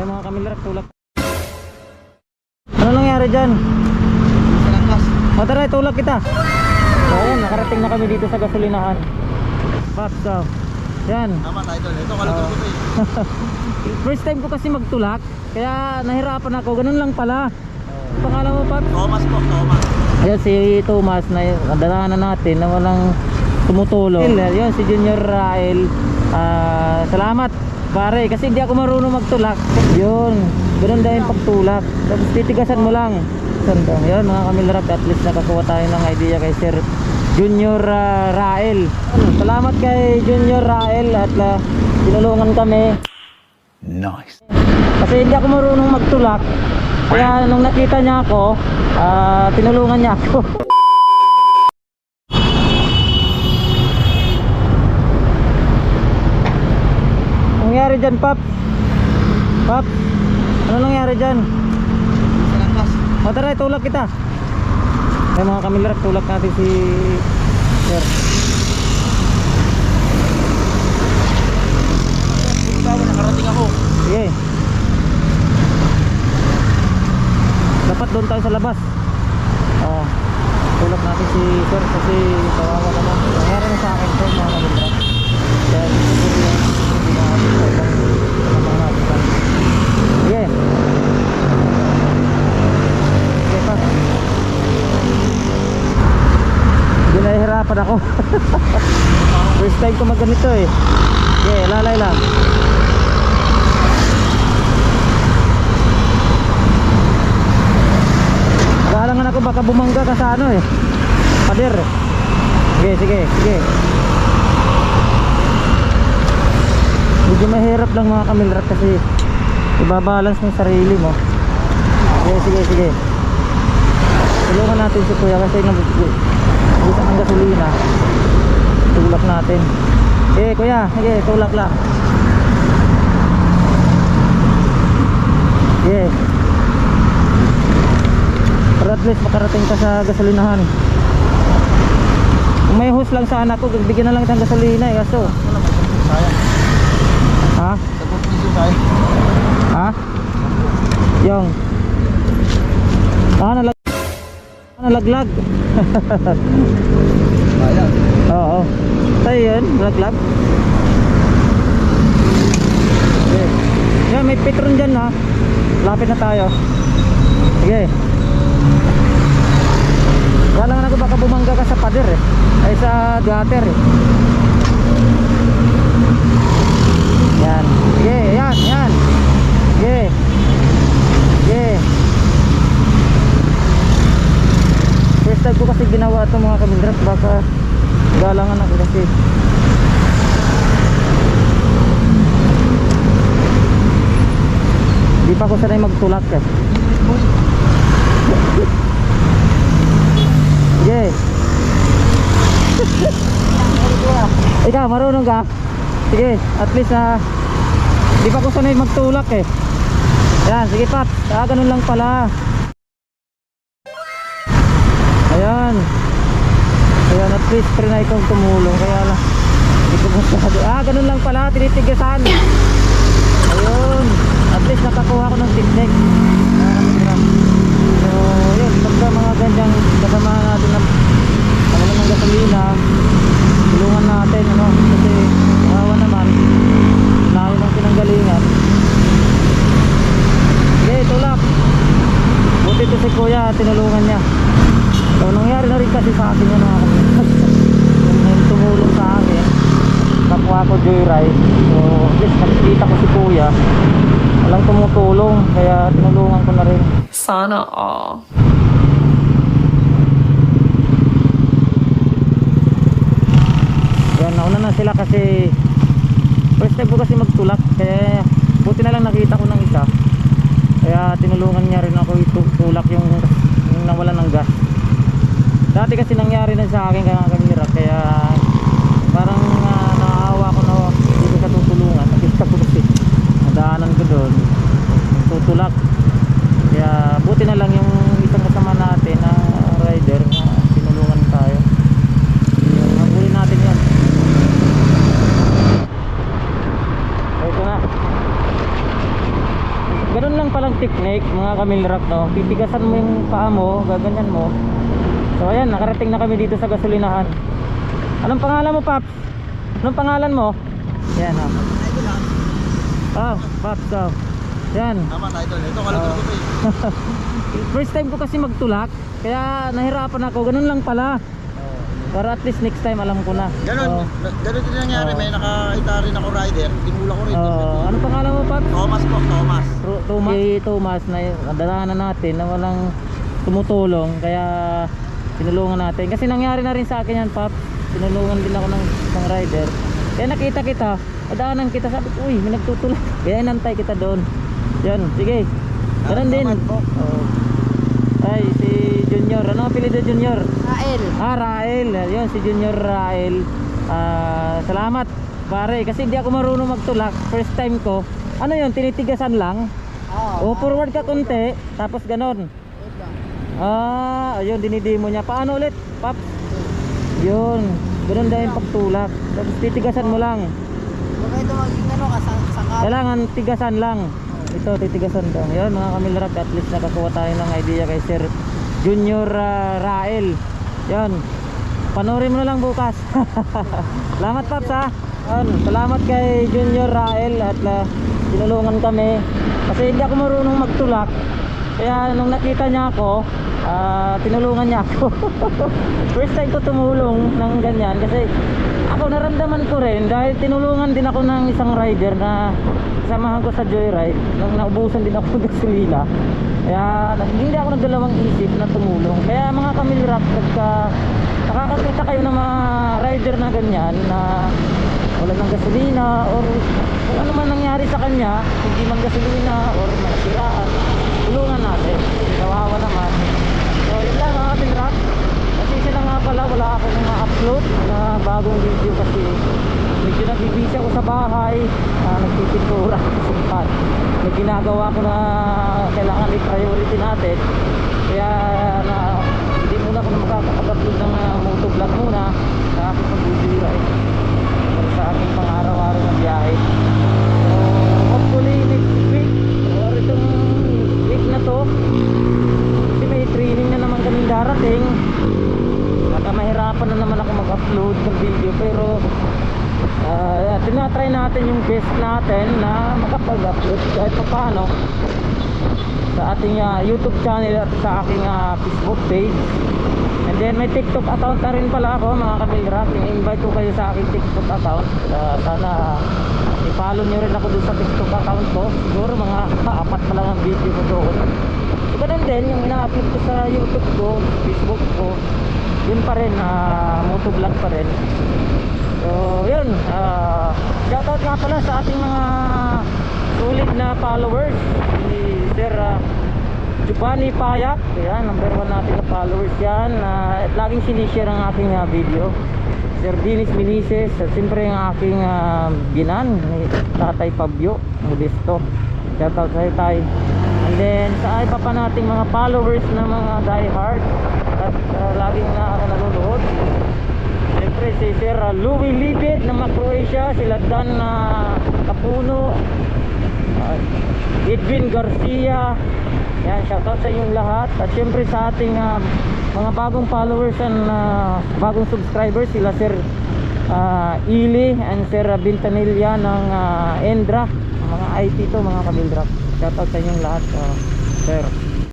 May mga kamilar tulak. Ano nangyari dyan? O tara, tulak kita. Ayan, nakarating na kami dito sa gasolinahan. Pops, oh. Yan. Tama tayo doon. Ito ko eh. First time ko kasi magtulak, kaya nahirapan ako. Ganun lang pala. Pangalan mo, Pops? Thomas po, Thomas. Ayan si Thomas na nadalanan natin na walang tumutulong. Yun si Junior Rael. Ah, salamat pare kasi hindi ako marunong magtulak. Yun. Ganun daw yung pagtulak. Tapos titigasan mo lang. Sando. Yun mga kamilrap at least nakakuha tayo ng idea kay Sir Junior ah, Rael. Salamat kay Junior Rael at uh, tinulungan kami. Nice. Kasi hindi ako marunong magtulak. Kaya nung nakita niya ako, ah, tinulungan niya ako. Anong nangyari dyan, Pap? Pap? Ano nangyari dyan? O tara, tulak kita. Ay mga kamilar, tulak natin si Sir. Ikaw, nakarating ako. Sige. Dapat doon tayo sa labas. Oh. Tulak natin si Sir kasi kawawa naman. Nangyari na sa akin to mga kabindra. Kaya gusto ko yung hindi na ako sa ibang ibang natin tayo. Sige. Sige pa. Hindi nahihirapan ako. First time ko magganito eh. Sige, lalay lang. Galangan ako baka bumangga ka sa ano eh. Pader. Sige, sige, sige. Medyo mahirap lang mga kamilrat kasi ibabalance yung sarili mo. Sige, sige, sige. Tulungan natin si kuya kasi nabisa ng gasolina. Tulak natin. Sige kuya, sige, tulak lang. Sige. Para at least makarating ka sa gasolinahan. Kung may hose lang sana ako, bigyan na lang itang gasolina eh, kaso. Ha? Ha? Yung. Ah, nalag... Ah, nalaglag. Sayang. Oo. Tayo yun, nalaglag. Okay. Yan, may petron dyan ha. Lapit na tayo. Sige. Wala nga ako baka bumangga ka sa pader eh. Ay sa gutter eh. Yan. Sige, yan, yan. Sige. Sige. First time ko kasi ginawa ito mga kamindrat. Baka galangan ako kasi. Di pa ako sanay magtulak eh. Sige. Ikaw, marunong ka? Sige, at least na di pa ako sanay magtulak eh. Yan, sige Pat. Ah, ganun lang pala. Ayan, at least trinay kong tumulong. Kaya lang, hindi ko masyado. Ah, ganun lang pala, tinitigasan. Ayun. At least nakakuha ko ng technique. Ah. So, yun. Pagka mga ganyang kasama natin ng ano ng gasolina, tulungan natin, ano, kasi kawawa naman, layo ng pinanggalingan. Sige, tulak. Buti to si kuya, tinulungan niya. So, nangyari na rin kasi sa akin yun mga kapatid. Yung tumulong sa akin, kapwa ko joyride. So, at least nakikita ko si kuya. Walang tumutulong, kaya tinulungan ko na rin. Sana all. Yan, nauna na sila kasi first time ko kasi magtulak kaya buti na lang nakita ko ng isa kaya tinulungan niya rin ako itulak yung, yung nawala ng gas dati kasi nangyari na sa akin kamira kaya parang uh, naawa ko na hindi ko siya tutulungan nakita ko kasi nadaanan ko doon tutulak kaya buti na lang yung isang kasama natin na rider na tinulungan tayo yung nabuli natin yan ito na ganun lang palang technique mga kamilrak no. Titigasan mo yung paa mo, gaganyan mo. So ayan, nakarating na kami dito sa gasolinahan. Anong pangalan mo, Paps? Anong pangalan mo? Yan ha. Oh, Paps daw. Yan. Tama idol. Ito kalagod ko eh. First time ko kasi magtulak, kaya nahirapan ako. Ganun lang pala. Para at least next time alam ko na. Ganun, Oo. ganun din nangyari. Oo. May nakaita rin ako rider. Tinula ko rin. Oo. anong pangalan mo, Paps? Thomas po, Thomas. Ru- Thomas, si Thomas na nadalanan natin na walang tumutulong kaya tinulungan natin kasi nangyari na rin sa akin yan Pap tinulungan din ako ng isang rider kaya nakita kita adaanan kita sabi ko uy may nagtutulong kaya inantay kita doon yan sige ganun din Salamat po. Oo. ay si Junior ano ang apelido Junior Rael. Ah, Rael. Yun, si Junior Rael. Ah, salamat, pare. Kasi hindi ako marunong magtulak. First time ko. Ano yun, tinitigasan lang? O, Oo. forward ka konti, tapos lang. Ah, ayun, dinidemo niya. Paano ulit, Pap? Yun, ganun dahil yung pagtulak. Tapos titigasan mo lang. Huwag kayo maging ano ka sa, sa kap. Kailangan tigasan lang. Ito, titigasan daw. Yun, mga kamilrap, at least nakakuha tayo ng idea kay Sir Junior ah, Rael. Yun. Panoorin mo na lang bukas. salamat, Paps, ha. Yun, salamat kay Junior Rael at uh, tinulungan kami. Kasi hindi ako marunong magtulak. Kaya nung nakita niya ako, ah, tinulungan niya ako. First time ko tumulong ng ganyan kasi ako naramdaman ko rin dahil tinulungan din ako ng isang rider na samahan ko sa joyride nung naubusan din ako ng gasolina. Kaya hindi ako nagdalawang isip na tumulong. Kaya mga kamilrap, pagka nakakakita kayo ng mga rider na ganyan na wala ng gasolina or kung ano man nangyari sa kanya, hindi man gasolina or nasiraan, tulungan natin. Kawawa naman. So yun lang mga kamilrap. Kasi isa na nga pala, wala ako nang ma-upload na bagong video kasi medyo nagbibisi ako sa bahay, uh, nagpipintura, sumpat. May ginagawa ko na kailangan i-priority natin. Kaya na hindi muna ako makakapag-upload ng uh, motovlog muna sa aking. Para sa aking pang-araw-araw na biyahe. So hopefully next week or itong week na to kasi may training na naman kaming darating baka mahirapan na naman ako mag-upload ng video pero uh, tinatry natin yung best natin na makapag-upload kahit pa paano sa ating ah, YouTube channel at sa aking ah, Facebook page. And then may TikTok account na rin pala ako mga kamilrap i-invite ko kayo sa aking TikTok account. Ah, sana i-follow nyo rin ako dun sa TikTok account ko. Siguro mga apat pa lang ang video ko doon. So ganun din yung ina-upload ko sa YouTube ko Facebook ko yun pa rin uh, motovlog pa rin. So yun uh, shoutout nga pala sa ating mga sulit na followers. Si Sir ah, Giovanni Payak yan number one natin na followers yan. Uh, laging sinishare ang aking ah, video. Sir Dinis Minises at siyempre ang aking uh, binan ni Tatay Pabyo Modesto. Shoutout sa tayo and then sa iba pa nating mga followers na mga diehard at uh, laging na ako nanonood. Siyempre si Sir uh, Louie Libid ng Croatia sila Dan na Kapuno uh, Edwin Garcia. Yan shoutout sa inyong lahat. At syempre sa ating uh, mga bagong followers and uh, bagong subscribers sila Sir uh, Ili and Sir Bintanilla ng uh, Endra mga IT to mga kabildrak shoutout sa inyong lahat uh, Sir